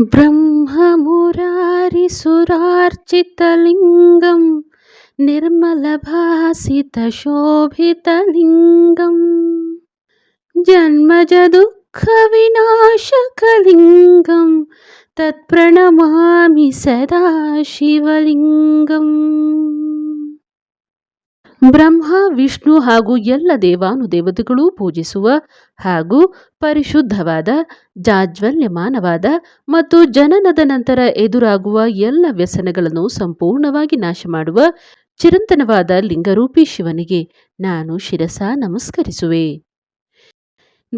ब्रह्ममुरारिसुरार्चितलिङ्गं निर्मलभासितशोभितलिङ्गं जन्मजदुःखविनाशकलिङ्गं तत्प्रणमामि सदा शिवलिङ्गम् ಬ್ರಹ್ಮ, ವಿಷ್ಣು ಹಾಗೂ ಎಲ್ಲ ದೇವಾನುದೇವತೆಗಳೂ ಪೂಜಿಸುವ ಹಾಗೂ ಪರಿಶುದ್ಧವಾದ, ಜಾಜ್ವಲ್ಯಮಾನವಾದ ಮತ್ತು ಜನನದ ನಂತರ ಎದುರಾಗುವ ಎಲ್ಲ ವ್ಯಸನಗಳನ್ನು ಸಂಪೂರ್ಣವಾಗಿ ನಾಶ ಮಾಡುವ ಚಿರಂತನವಾದ ಲಿಂಗರೂಪಿ ಶಿವನಿಗೆ ನಾನು ಶಿರಸ ನಮಸ್ಕರಿಸುವೆ.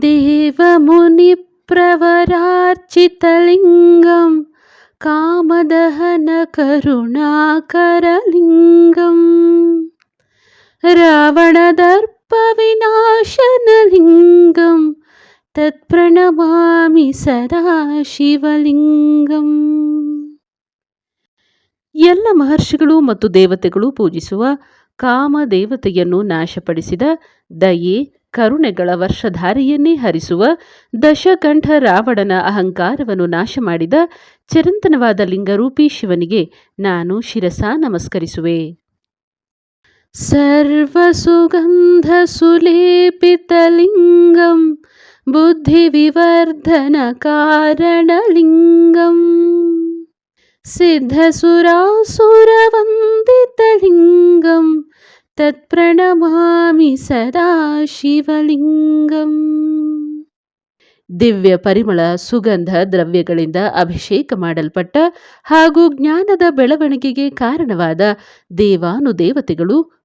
ದೇವ ಮುನಿ ಪ್ರವರಾರ್ಚಿತಲಿಂಗಂ ಕಾಮದಹನ ಕರುಣಾಕರಲಿಂಗಂ. रावणदर्पविनाशनलिङ्गं तत्प्रणमामि ಸದಾ ಶಿವಲಿಂಗಂ ಎಲ್ಲ ಮಹರ್ಷಿಗಳು ಮತ್ತು ದೇವತೆಗಳು ಪೂಜಿಸುವ ಕಾಮ ದೇವತೆಯನ್ನು ನಾಶಪಡಿಸಿದ ದಯೆ ಕರುಣೆಗಳ ವರ್ಷಧಾರಿಯನ್ನೇ ಹರಿಸುವ ದಶಕಂಠ ರಾವಣನ ಅಹಂಕಾರವನ್ನು ನಾಶ ಮಾಡಿದ ಚಿರಂತನವಾದ ಲಿಂಗರೂಪಿ ಶಿವನಿಗೆ ನಾನು ಶಿರಸ ನಮಸ್ಕರಿಸುವೆ सर्वसुगन्धसुलेपितलिङ्गं बुद्धिविवर्धनकारणलिङ्गम् सिद्धसुरासुरवन्दितलिङ्गं तत्प्रणमामि सदा ಶಿವಲಿಂಗಂ ದಿವ್ಯ ಪರಿಮಳ ಸುಗಂಧ ದ್ರವ್ಯಗಳಿಂದ ಅಭಿಷೇಕ ಮಾಡಲ್ಪಟ್ಟ ಹಾಗೂ ಜ್ಞಾನದ ಬೆಳವಣಿಗೆಗೆ ಕಾರಣವಾದ ದೇವಾನುದೇವತೆಗಳು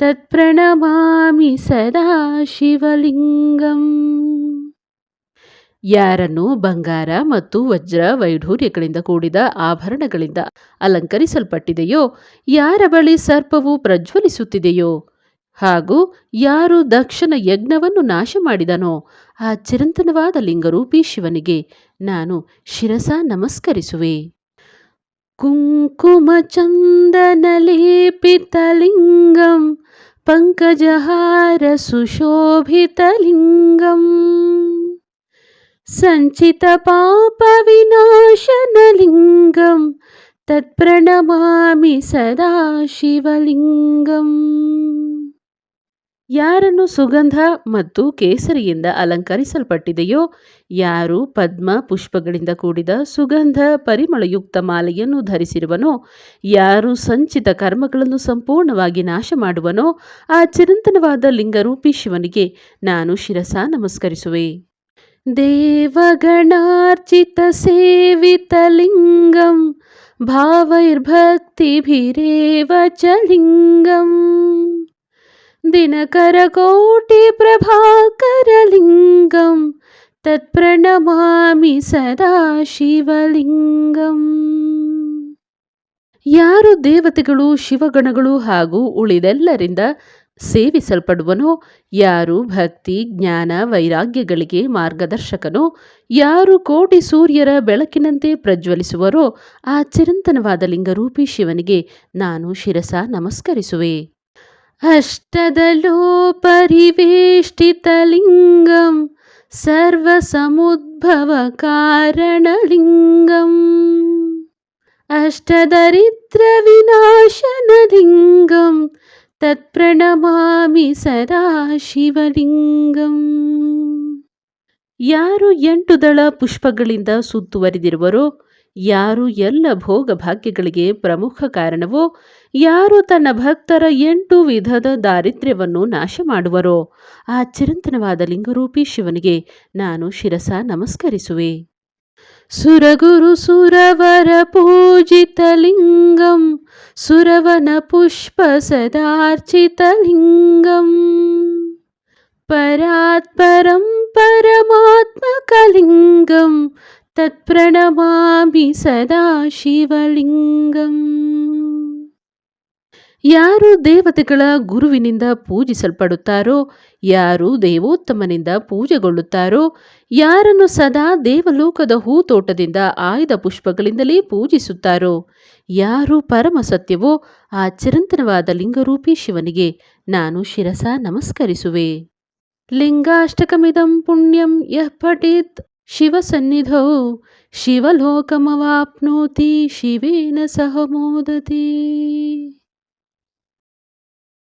ತತ್ಪ್ರಣಮಾಮಿ ಸದಾ ಶಿವಲಿಂಗಂ. ಯಾರನ್ನು ಬಂಗಾರ ಮತ್ತು ವಜ್ರ ವೈಢೂರ್ಯಗಳಿಂದ ಕೂಡಿದ ಆಭರಣಗಳಿಂದ ಅಲಂಕರಿಸಲ್ಪಟ್ಟಿದೆಯೋ, ಯಾರ ಬಳಿ ಸರ್ಪವು ಪ್ರಜ್ವಲಿಸುತ್ತಿದೆಯೋ, ಹಾಗೂ ಯಾರು ದಕ್ಷನ ಯಜ್ಞವನ್ನು ನಾಶ ಮಾಡಿದನೋ ಆ ಚಿರಂತನವಾದ ಲಿಂಗರೂಪಿ ಶಿವನಿಗೆ ನಾನು ಶಿರಸ ನಮಸ್ಕರಿಸುವೆ. పంకజహార సుశోభితలింగం సంచిత పాప వినాశనలింగం తత్ప్రణమామి సదాశివలింగం. ಯಾರನ್ನು ಸುಗಂಧ ಮತ್ತು ಕೇಸರಿಯಿಂದ ಅಲಂಕರಿಸಲ್ಪಟ್ಟಿದೆಯೋ, ಯಾರು ಪದ್ಮ ಪುಷ್ಪಗಳಿಂದ ಕೂಡಿದ ಸುಗಂಧ ಪರಿಮಳಯುಕ್ತ ಮಾಲೆಯನ್ನು ಧರಿಸಿರುವನೋ, ಯಾರು ಸಂಚಿತ ಕರ್ಮಗಳನ್ನು ಸಂಪೂರ್ಣವಾಗಿ ನಾಶ ಮಾಡುವನೋ ಆ ಚಿರಂತನವಾದ ಲಿಂಗರೂಪಿ ಶಿವನಿಗೆ ನಾನು ಶಿರಸ ನಮಸ್ಕರಿಸುವೆ. ದೇವಗಣಾರ್ಚಿತ ಸೇವಿತಲಿಂಗಂ ಭಾವೈರ್ಭಕ್ತಿಭಿರೇವ ಚ ಲಿಂಗಂ. दिनकरकोटिप्रभाकरलिङ्गं ತತ್ಪ್ರಣಮಾಮಿ ಸದಾ ಶಿವಲಿಂಗಂ ಯಾರು ದೇವತೆಗಳು ಶಿವಗಣಗಳು ಹಾಗೂ ಉಳಿದೆಲ್ಲರಿಂದ ಸೇವಿಸಲ್ಪಡುವನೋ ಯಾರು ಭಕ್ತಿ ಜ್ಞಾನ ವೈರಾಗ್ಯಗಳಿಗೆ ಮಾರ್ಗದರ್ಶಕನೋ ಯಾರು ಕೋಟಿ ಸೂರ್ಯರ ಬೆಳಕಿನಂತೆ ಪ್ರಜ್ವಲಿಸುವರೋ ಆ ಚಿರಂತನವಾದ ಲಿಂಗರೂಪಿ ಶಿವನಿಗೆ ನಾನು ಶಿರಸ ನಮಸ್ಕರಿಸುವೆ अष्टदलोपरिवेष्टितलिङ्गं सर्वसमुद्भवकारणलिङ्गम् अष्टदरिद्रविनाशनलिङ्गं ತತ್ಪ್ರಣಮಾಮಿ ಸದಾ ಶಿವಲಿಂಗಂ ಯಾರು ಎಂಟು ದಳ ಪುಷ್ಪಗಳಿಂದ ಸುತ್ತುವರಿದಿರುವರೋ ಯಾರು ಎಲ್ಲ ಭೋಗ ಭಾಗ್ಯಗಳಿಗೆ ಪ್ರಮುಖ ಕಾರಣವೋ, ಯಾರು ತನ್ನ ಭಕ್ತರ ಎಂಟು ವಿಧದ ದಾರಿದ್ರ್ಯವನ್ನು ನಾಶ ಮಾಡುವರೋ, ಆ ಚಿರಂತನವಾದ ಲಿಂಗರೂಪಿ ಶಿವನಿಗೆ ನಾನು ಶಿರಸ ನಮಸ್ಕರಿಸುವೆ. ಸುರಗುರು ಸುರವರ ಪೂಜಿತ ಲಿಂಗಂ, ಸುರವನ ಪುಷ್ಪ ಸದಾರ್ಚಿತ ಲಿಂಗಂ. ಪರಾತ್ಪರಂ ಪರಮಾತ್ಮಕಲಿಂಗಂ ತತ್ಪ್ರಣಮಾಮಿ ಸದಾ ಶಿವಲಿಂಗಂ. ಯಾರು ದೇವತೆಗಳ ಗುರುವಿನಿಂದ ಪೂಜಿಸಲ್ಪಡುತ್ತಾರೋ, ಯಾರು ದೇವೋತ್ತಮನಿಂದ ಪೂಜೆಗೊಳ್ಳುತ್ತಾರೋ, ಯಾರನ್ನು ಸದಾ ದೇವಲೋಕದ ಹೂತೋಟದಿಂದ ಆಯ್ದ ಪುಷ್ಪಗಳಿಂದಲೇ ಪೂಜಿಸುತ್ತಾರೋ, ಯಾರು ಪರಮ ಸತ್ಯವೋ, ಆ ಚಿರಂತನವಾದ ಲಿಂಗರೂಪಿ ಶಿವನಿಗೆ ನಾನು ಶಿರಸ ನಮಸ್ಕರಿಸುವೆ. ಲಿಂಗಾಷ್ಟಕಮಿದಂ ಪುಣ್ಯಂ ಯಃ ಪಠೇತ್ शिवसन्निधौ शिवलोकमवाप्नोति शिवेन सह मोदते।